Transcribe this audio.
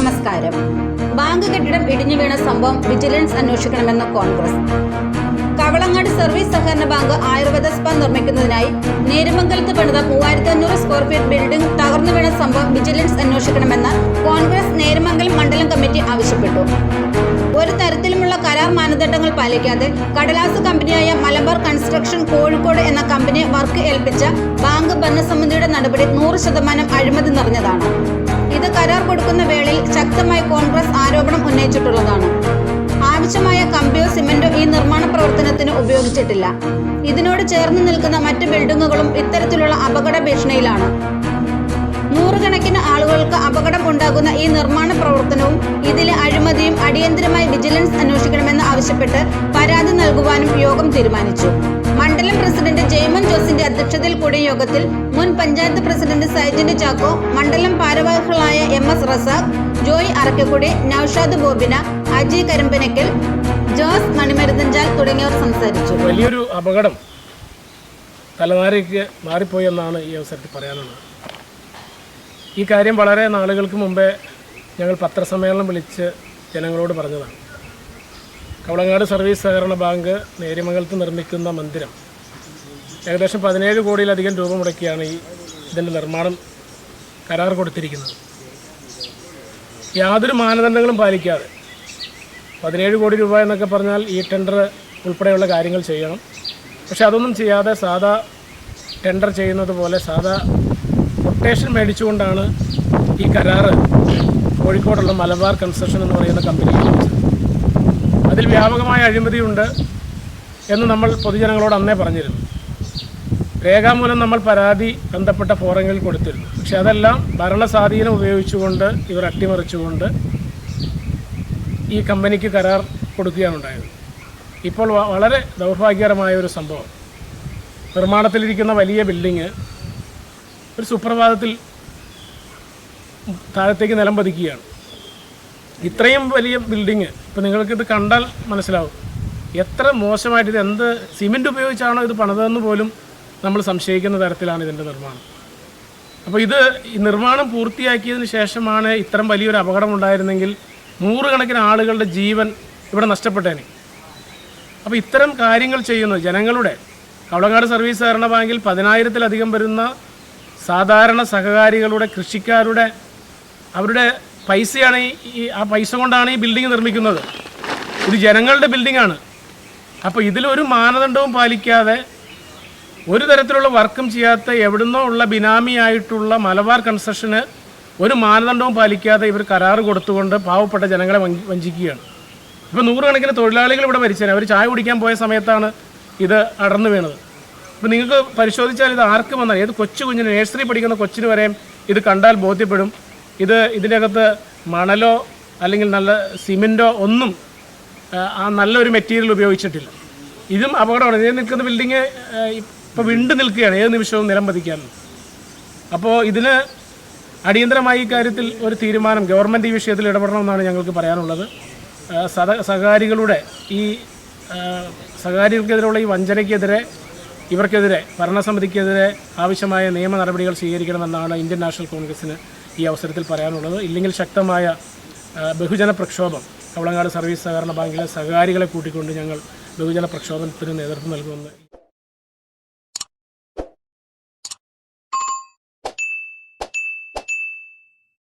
നമസ്കാരം. ബാങ്ക് കെട്ടിടം ഇടിഞ്ഞു വീണ സംഭവം വിജിലൻസ് അന്വേഷിക്കണമെന്ന് കോൺഗ്രസ്. കവളങ്ങാട് സർവീസ് സഹകരണ ബാങ്ക് ആയുർവേദ സ്പാ നിർമ്മിക്കുന്നതിനായി നേരുമംഗലത്ത് പണിത മൂവായിരത്തി അഞ്ഞൂറ് സ്ക്വയർ ഫീറ്റ് ബിൽഡിംഗ് തകർന്നു വീണ സംഭവം വിജിലൻസ് അന്വേഷിക്കണമെന്ന് കോൺഗ്രസ് നേരുമംഗലം മണ്ഡലം കമ്മിറ്റി ആവശ്യപ്പെട്ടു. ഒരു തരത്തിലുമുള്ള കരാർ മാനദണ്ഡങ്ങൾ പാലിക്കാതെ കടലാസ് കമ്പനിയായ മലബാർ കൺസ്ട്രക്ഷൻ കോഴിക്കോട് എന്ന കമ്പനിയെ വർക്ക് ഏൽപ്പിച്ച ബാങ്ക് ഭരണസമിതിയുടെ നടപടി നൂറ് ശതമാനം അഴിമതി നിറഞ്ഞതാണ്. ഇത് കരാർ കൊടുക്കുന്ന വേളയിൽ ശക്തമായി കോൺഗ്രസ് ആരോപണം ഉന്നയിച്ചിട്ടുള്ളതാണ്. ആവശ്യമായ കമ്പിയോ സിമന്റോ ഈ നിർമ്മാണ പ്രവർത്തനത്തിന് ഉപയോഗിച്ചിട്ടില്ല. ഇതിനോട് ചേർന്ന് നിൽക്കുന്ന മറ്റ് ബിൽഡിങ്ങുകളും ഇത്തരത്തിലുള്ള അപകട ഭീഷണിയിലാണ്. നൂറുകണക്കിന് ആളുകൾക്ക് അപകടം ഉണ്ടാകുന്ന ഈ നിർമ്മാണ പ്രവർത്തനവും ഇതിലെ അഴിമതിയും അടിയന്തരമായി വിജിലൻസ് അന്വേഷിക്കണമെന്ന് ആവശ്യപ്പെട്ട് പരാതി നൽകുവാനും യോഗം തീരുമാനിച്ചു. ജോസിന്റെ കൂടിയ യോഗത്തിൽ മുൻ പഞ്ചായത്ത് പ്രസിഡന്റ് സൈജന്റ് ചാക്കോ മണ്ഡലം ഭാരവാഹികളായ എം എസ് റസാഖ് ജോയ് അറക്കക്കുടി നൌഷാദ് ബോബിന അജി കരിമ്പനക്കൽ ജോസ് മണിമരുതഞ്ചാൽ തുടങ്ങിയവർ സംസാരിച്ചു. വലിയൊരു അപകടം തലനാരിക്ക് മാറിപ്പോയി എന്നാണ് ഈ അവസരത്തിൽ പറയാനുള്ളത്. ഈ കാര്യം വളരെ നാളുകൾക്ക് മുമ്പേ ഞങ്ങൾ പത്രസമ്മേളനം വിളിച്ച് ജനങ്ങളോട് പറഞ്ഞതാണ്. കവളങ്ങാട് സർവീസ് സഹകരണ ബാങ്ക് നേര്യമംഗലത്ത് നിർമ്മിക്കുന്ന മന്ദിരം. ഏകദേശം പതിനേഴ് കോടിയിലധികം രൂപ മുടക്കിയാണ് ഈ ഇതിന്റെ നിർമ്മാണം കരാർ കൊടുത്തിരിക്കുന്നത്. യാതൊരു മാനദണ്ഡങ്ങളും പാലിക്കാതെ പതിനേഴ് കോടി രൂപ എന്നൊക്കെ പറഞ്ഞാൽ ഈ ടെൻഡർ ഉൾപ്പെടെയുള്ള കാര്യങ്ങൾ ചെയ്യണം. പക്ഷെ അതൊന്നും ചെയ്യാതെ സാധാ ടെൻഡർ ചെയ്യുന്നത് പോലെ സാധാ കൊട്ടേഷൻ മേടിച്ചുകൊണ്ടാണ് ഈ കരാറ് കോഴിക്കോടുള്ള മലബാർ കൺസ്ട്രക്ഷൻ എന്ന് പറയുന്ന കമ്പനി അതിൽ വ്യാപകമായ അഴിമതിയുണ്ട് എന്ന് നമ്മൾ പൊതുജനങ്ങളോട് അന്നേ പറഞ്ഞിരുന്നു. രേഖാമൂലം നമ്മൾ പരാതി ബന്ധപ്പെട്ട ഫോറങ്ങളിൽ കൊടുത്തിരുന്നു. പക്ഷെ അതെല്ലാം ഭരണസ്വാധീനം ഉപയോഗിച്ചുകൊണ്ട് ഇവർ അട്ടിമറിച്ചുകൊണ്ട് ഈ കമ്പനിക്ക് കരാർ കൊടുക്കുകയാണ് ഉണ്ടായത്. ഇപ്പോൾ വളരെ ദൗർഭാഗ്യകരമായ ഒരു സംഭവം. നിർമ്മാണത്തിലിരിക്കുന്ന വലിയ ബിൽഡിങ് ഒരു സുപ്രഭാതത്തിൽ താഴത്തേക്ക് നിലം പതിക്കുകയാണ്. ഇത്രയും വലിയ ബിൽഡിങ് ഇപ്പോൾ നിങ്ങൾക്കിത് കണ്ടാൽ മനസ്സിലാവും. എത്ര മോശമായിട്ട് ഇത് എന്ത് സിമെന്റ് ഉപയോഗിച്ചാണോ ഇത് പണിതതെന്ന് പോലും നമ്മൾ സംശയിക്കുന്ന തരത്തിലാണ് ഇതിന്റെ നിർമ്മാണം. അപ്പോൾ ഇത് ഈ നിർമ്മാണം പൂർത്തിയാക്കിയതിന് ശേഷമാണ് ഇത്തരം വലിയൊരു അപകടം ഉണ്ടായിരുന്നെങ്കിൽ നൂറുകണക്കിന് ആളുകളുടെ ജീവൻ ഇവിടെ നഷ്ടപ്പെട്ടേനെ. അപ്പോൾ ഇത്തരം കാര്യങ്ങൾ ചെയ്യുന്നത് ജനങ്ങളുടെ കവളങ്ങാട് സർവീസ് സഹകരണ ബാങ്കിൽ പതിനായിരത്തിലധികം വരുന്ന സാധാരണ സഹകാരികളുടെ കൃഷിക്കാരുടെ അവരുടെ പൈസയാണ് ഈ ആ പൈസ കൊണ്ടാണ് ഈ ബിൽഡിംഗ് നിർമ്മിക്കുന്നത്. ഇത് ജനങ്ങളുടെ ബിൽഡിംഗാണ് അപ്പോൾ ഇതിലൊരു മാനദണ്ഡവും പാലിക്കാതെ ഒരു തരത്തിലുള്ള വർക്കും ചെയ്യാത്ത എവിടുന്നോ ഉള്ള ബിനാമിയായിട്ടുള്ള മലബാർ കൺസ്ട്രക്ഷന് ഒരു മാനദണ്ഡവും പാലിക്കാതെ ഇവർ കരാറ് കൊടുത്തുകൊണ്ട് പാവപ്പെട്ട ജനങ്ങളെ വഞ്ചി- വഞ്ചിക്കുകയാണ്. ഇപ്പോൾ നൂറുകണക്കിന് തൊഴിലാളികൾ ഇവിടെ മരിച്ചേനെ. അവർ ചായ കുടിക്കാൻ പോയ സമയത്താണ് ഇത് അടർന്നു വീണത്. ഇപ്പോൾ നിങ്ങൾക്ക് പരിശോധിച്ചാൽ ഇത് ആർക്ക് വന്നാൽ ഏത് കൊച്ചു കുഞ്ഞിന് നേഴ്സറി പഠിക്കുന്ന കൊച്ചിന് വരെയും ഇത് കണ്ടാൽ ബോധ്യപ്പെടും. ഇത് ഇതിനകത്ത് മണലോ അല്ലെങ്കിൽ നല്ല സിമെന്റോ ഒന്നും ആ, നല്ലൊരു മെറ്റീരിയൽ ഉപയോഗിച്ചിട്ടില്ല. ഇതും അപകടമാണ്. ഇതിൽ നിൽക്കുന്ന ബിൽഡിങ് ഇപ്പോൾ വിണ്ടു നിൽക്കുകയാണ്. ഏത് നിമിഷവും നിലം പതിക്കാൻ. അപ്പോൾ ഇതിന് അടിയന്തരമായി ഇക്കാര്യത്തിൽ കാര്യത്തിൽ ഒരു തീരുമാനം ഗവൺമെന്റ് ഈ വിഷയത്തിൽ ഇടപെടണമെന്നാണ് ഞങ്ങൾക്ക് പറയാനുള്ളത്. സഹ സഹകാരികളുടെ ഈ സഹകാരികൾക്കെതിരെയുള്ള ഈ വഞ്ചനയ്ക്കെതിരെ ഇവർക്കെതിരെ ഭരണസമിതിക്കെതിരെ ആവശ്യമായ നിയമ നടപടികൾ സ്വീകരിക്കണമെന്നാണ് ഇന്ത്യൻ നാഷണൽ കോൺഗ്രസ്സിന് ഈ അവസരത്തിൽ പറയാനുള്ളത്. ഇല്ലെങ്കിൽ ശക്തമായ ബഹുജന പ്രക്ഷോഭം കവളങ്ങാട് സർവീസ് സഹകരണ ബാങ്കിലെ സഹകാരികളെ കൂട്ടിക്കൊണ്ട് ഞങ്ങൾ ബഹുജന പ്രക്ഷോഭത്തിന് നേതൃത്വം നൽകുമെന്ന്